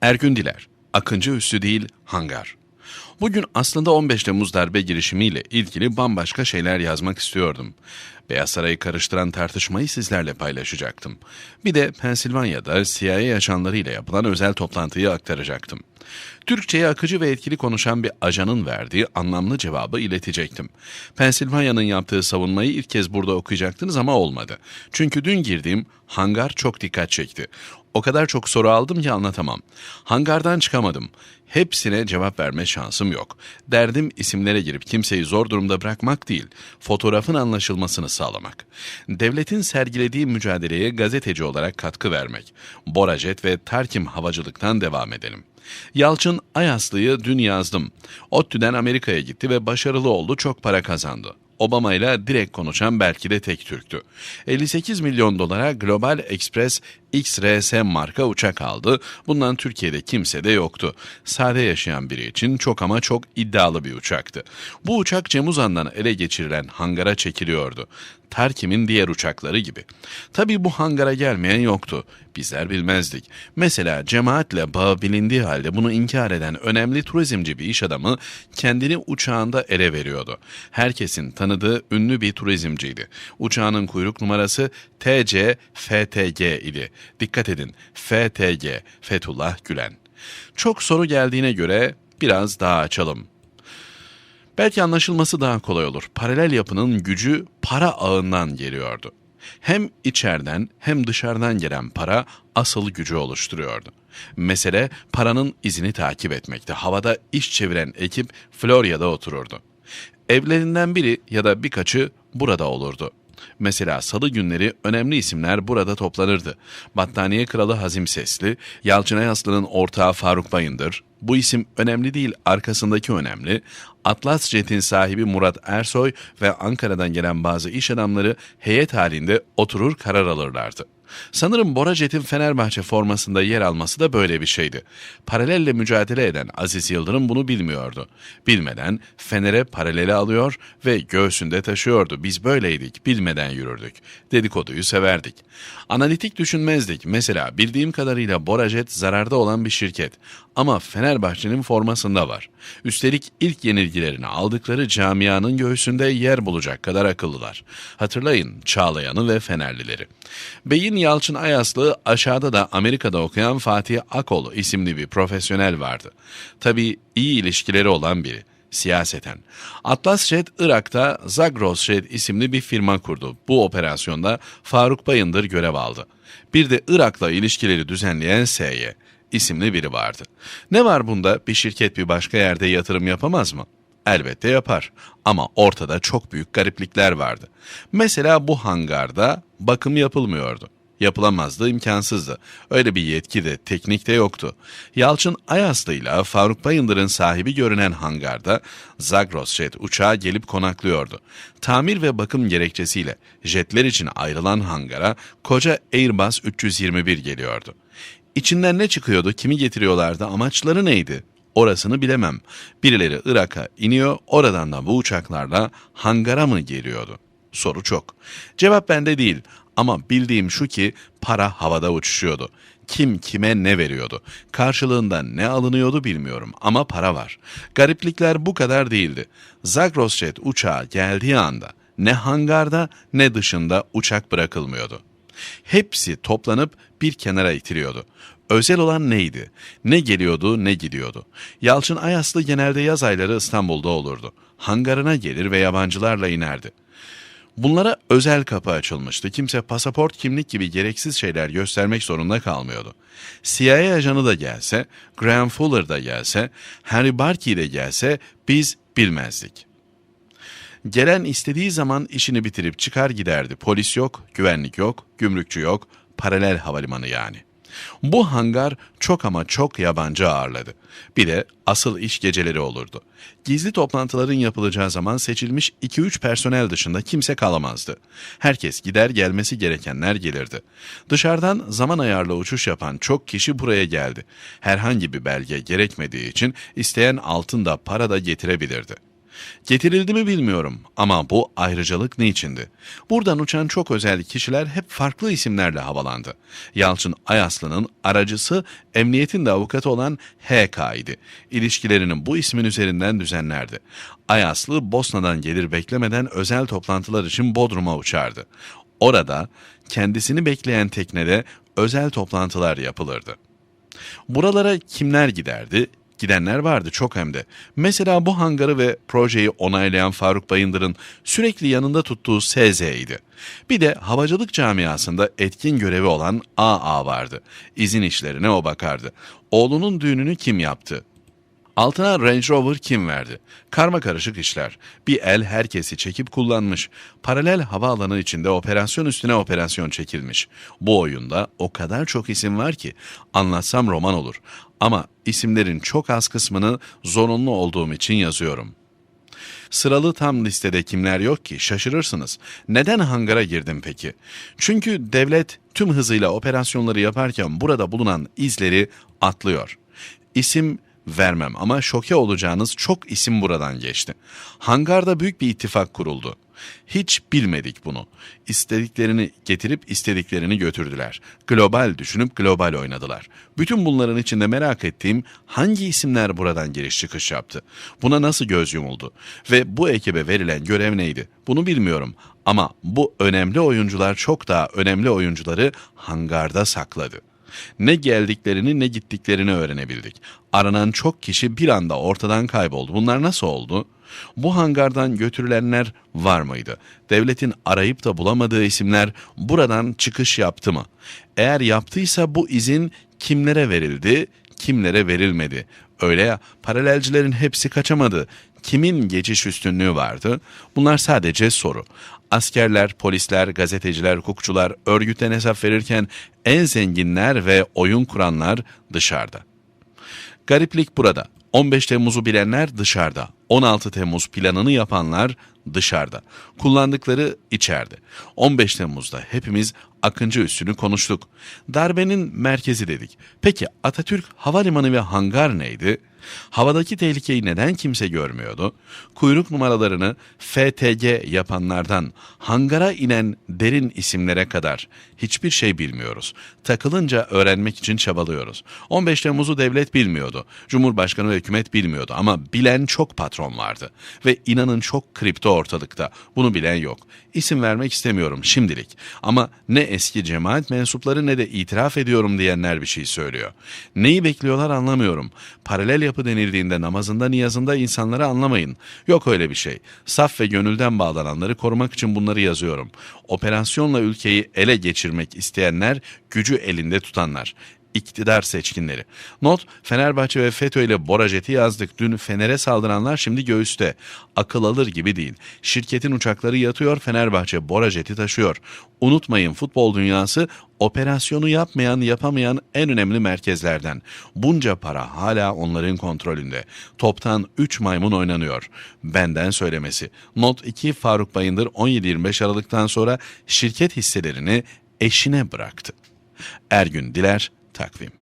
Ergün Diler, Akıncı Üssü değil, Hangar. Bugün aslında 15 Temmuz darbe girişimiyle ilgili bambaşka şeyler yazmak istiyordum. Beyaz Saray'ı karıştıran tartışmayı sizlerle paylaşacaktım. Bir de Pensilvanya'da CIA ajanlarıyla yapılan özel toplantıyı aktaracaktım. Türkçe'ye akıcı ve etkili konuşan bir ajanın verdiği anlamlı cevabı iletecektim. Pensilvanya'nın yaptığı savunmayı ilk kez burada okuyacaktınız ama olmadı. Çünkü dün girdiğim hangar çok dikkat çekti. O kadar çok soru aldım ki anlatamam. Hangardan çıkamadım. Hepsine cevap verme şansım yok. Derdim isimlere girip kimseyi zor durumda bırakmak değil, fotoğrafın anlaşılmasını sağlamak. Devletin sergilediği mücadeleye gazeteci olarak katkı vermek. Borajet ve Tarkim havacılıktan devam edelim. Yalçın Ayaslı'yı dün yazdım. ODTÜ'den Amerika'ya gitti ve başarılı oldu, çok para kazandı. Obama ile direkt konuşan belki de tek Türktü. 58 milyon dolara Global Express XRS marka uçak aldı. Bundan Türkiye'de kimse de yoktu. Sade yaşayan biri için çok ama çok iddialı bir uçaktı. Bu uçak Cem Uzan'dan ele geçirilen hangara çekiliyordu. Tarkim'in diğer uçakları gibi. Tabi bu hangara gelmeyen yoktu. Bizler bilmezdik. Mesela cemaatle bağı bilindiği halde bunu inkar eden önemli turizmci bir iş adamı kendini uçağında ele veriyordu. Herkesin tanıdığı ünlü bir turizmciydi. Uçağının kuyruk numarası TC FTG idi. Dikkat edin FTG Fethullah Gülen. Çok soru geldiğine göre biraz daha açalım. Belki anlaşılması daha kolay olur. Paralel yapının gücü para ağından geliyordu. Hem içeriden hem dışarıdan gelen para asıl gücü oluşturuyordu. Mesele paranın izini takip etmekte. Havada iş çeviren ekip Florya'da otururdu. Evlerinden biri ya da birkaçı burada olurdu. Mesela salı günleri önemli isimler burada toplanırdı. Battaniye Kralı Hazim Sesli, Yalçın Ayaslı'nın ortağı Faruk Bayındır, bu isim önemli değil, arkasındaki önemli. Atlas Jet'in sahibi Murat Ersoy ve Ankara'dan gelen bazı iş adamları heyet halinde oturur karar alırlardı. Sanırım Bora Jet'in Fenerbahçe formasında yer alması da böyle bir şeydi. Paralelle mücadele eden Aziz Yıldırım bunu bilmiyordu. Bilmeden Fener'e paralele alıyor ve göğsünde taşıyordu. Biz böyleydik, bilmeden yürürdük. Dedikoduyu severdik. Analitik düşünmezdik. Mesela bildiğim kadarıyla Bora Jet zararda olan bir şirket. Ama Fenerbahçe'nin formasında var. Üstelik ilk yenilgilerini aldıkları camianın göğsünde yer bulacak kadar akıllılar. Hatırlayın Çağlayan'ı ve Fenerlileri. Beyin Yalçın Ayaslı aşağıda da Amerika'da okuyan Fatih Akol isimli bir profesyonel vardı. Tabii iyi ilişkileri olan biri siyaseten. Atlas Jet Irak'ta Zagros Jet isimli bir firma kurdu. Bu operasyonda Faruk Bayındır görev aldı. Bir de Irak'la ilişkileri düzenleyen SY isimli biri vardı. Ne var bunda bir şirket bir başka yerde yatırım yapamaz mı? Elbette yapar ama ortada çok büyük gariplikler vardı. Mesela bu hangarda bakım yapılmıyordu. Yapılamazdı, imkansızdı. Öyle bir yetki de, teknik de yoktu. Yalçın Ayaslı ile Faruk Bayındır'ın sahibi görünen hangarda Zagros Jet uçağı gelip konaklıyordu. Tamir ve bakım gerekçesiyle jetler için ayrılan hangara koca Airbus 321 geliyordu. İçinden ne çıkıyordu, kimi getiriyorlardı, amaçları neydi? Orasını bilemem. Birileri Irak'a iniyor, oradan da bu uçaklarla hangara mı geliyordu? Soru çok. Cevap bende değil ama bildiğim şu ki para havada uçuşuyordu. Kim kime ne veriyordu? Karşılığında ne alınıyordu bilmiyorum ama para var. Gariplikler bu kadar değildi. Zagros Jet uçağı geldiği anda ne hangarda ne dışında uçak bırakılmıyordu. Hepsi toplanıp bir kenara itiliyordu. Özel olan neydi? Ne geliyordu ne gidiyordu. Yalçın Ayaslı genelde yaz ayları İstanbul'da olurdu. Hangarına gelir ve yabancılarla inerdi. Bunlara özel kapı açılmıştı. Kimse pasaport, kimlik gibi gereksiz şeyler göstermek zorunda kalmıyordu. CIA ajanı da gelse, Graham Fuller da gelse, Henry Barkey de gelse biz bilmezdik. Gelen istediği zaman işini bitirip çıkar giderdi. Polis yok, güvenlik yok, gümrükçü yok, paralel havalimanı yani. Bu hangar çok ama çok yabancı ağırladı. Bir de asıl iş geceleri olurdu. Gizli toplantıların yapılacağı zaman seçilmiş 2-3 personel dışında kimse kalamazdı. Herkes gider gelmesi gerekenler gelirdi. Dışarıdan zaman ayarlı uçuş yapan çok kişi buraya geldi. Herhangi bir belge gerekmediği için isteyen altın da para da getirebilirdi. Getirildi mi bilmiyorum ama bu ayrıcalık niçindi? Buradan uçan çok özel kişiler hep farklı isimlerle havalandı. Yalçın Ayaslı'nın aracısı emniyetin de avukatı olan HK idi. İlişkilerini bu ismin üzerinden düzenlerdi. Ayaslı Bosna'dan gelir beklemeden özel toplantılar için Bodrum'a uçardı. Orada kendisini bekleyen teknede özel toplantılar yapılırdı. Buralara kimler giderdi? Gidenler vardı çok hem de. Mesela bu hangarı ve projeyi onaylayan Faruk Bayındır'ın sürekli yanında tuttuğu SZ'ydi. Bir de havacılık camiasında etkin görevi olan AA vardı. İzin işlerine o bakardı. Oğlunun düğününü kim yaptı? Altına Range Rover kim verdi? Karma karışık işler. Bir el herkesi çekip kullanmış. Paralel havaalanı içinde operasyon üstüne operasyon çekilmiş. Bu oyunda o kadar çok isim var ki anlatsam roman olur. Ama isimlerin çok az kısmını zorunlu olduğum için yazıyorum. Sıralı tam listede kimler yok ki şaşırırsınız. Neden hangara girdim peki? Çünkü devlet tüm hızıyla operasyonları yaparken burada bulunan izleri atlıyor. İsim vermem ama şoke olacağınız çok isim buradan geçti. Hangarda büyük bir ittifak kuruldu. Hiç bilmedik bunu. İstediklerini getirip istediklerini götürdüler. Global düşünüp global oynadılar. Bütün bunların içinde merak ettiğim hangi isimler buradan giriş çıkış yaptı? Buna nasıl göz yumuldu? Ve bu ekibe verilen görev neydi? Bunu bilmiyorum. Ama bu önemli oyuncular çok daha önemli oyuncuları hangarda sakladı. Ne geldiklerini ne gittiklerini öğrenebildik. Aranan çok kişi bir anda ortadan kayboldu. Bunlar nasıl oldu? Bu hangardan götürülenler var mıydı? Devletin arayıp da bulamadığı isimler buradan çıkış yaptı mı? Eğer yaptıysa bu izin kimlere verildi, kimlere verilmedi? Öyle ya paralelcilerin hepsi kaçamadı. Kimin geçiş üstünlüğü vardı? Bunlar sadece soru. Askerler, polisler, gazeteciler, hukukçular örgütten hesap verirken en zenginler ve oyun kuranlar dışarıda. Gariplik burada. 15 Temmuz'u bilenler dışarıda. 16 Temmuz planını yapanlar dışarıda. Kullandıkları içeride. 15 Temmuz'da hepimiz Akıncı üssünü konuştuk. Darbenin merkezi dedik. Peki Atatürk Havalimanı ve hangar neydi? Havadaki tehlikeyi neden kimse görmüyordu? Kuyruk numaralarını FTG yapanlardan hangara inen derin isimlere kadar hiçbir şey bilmiyoruz. Takılınca öğrenmek için çabalıyoruz. 15 Temmuz'u devlet bilmiyordu. Cumhurbaşkanı ve hükümet bilmiyordu ama bilen çok patron vardı. Ve inanın çok kripto ortalıkta. Bunu bilen yok. İsim vermek istemiyorum şimdilik. Ama ne eski cemaat mensupları ne de itiraf ediyorum diyenler bir şey söylüyor. Neyi bekliyorlar anlamıyorum. Paralel yapı denildiğinde namazında niyazında insanları anlamayın. Yok öyle bir şey. Saf ve gönülden bağlananları korumak için bunları yazıyorum. Operasyonla ülkeyi ele geçirmek isteyenler gücü elinde tutanlar iktidar seçkinleri. Not, Fenerbahçe ve FETÖ ile Borajeti yazdık. Dün Fener'e saldıranlar şimdi göğüste. Akıl alır gibi değil. Şirketin uçakları yatıyor, Fenerbahçe Borajeti taşıyor. Unutmayın futbol dünyası operasyonu yapmayan yapamayan en önemli merkezlerden. Bunca para hala onların kontrolünde. Toptan 3 maymun oynanıyor. Benden söylemesi. Not 2 Faruk Bayındır 17-25 Aralık'tan sonra şirket hisselerini eşine bıraktı. Ergün Diler, Tack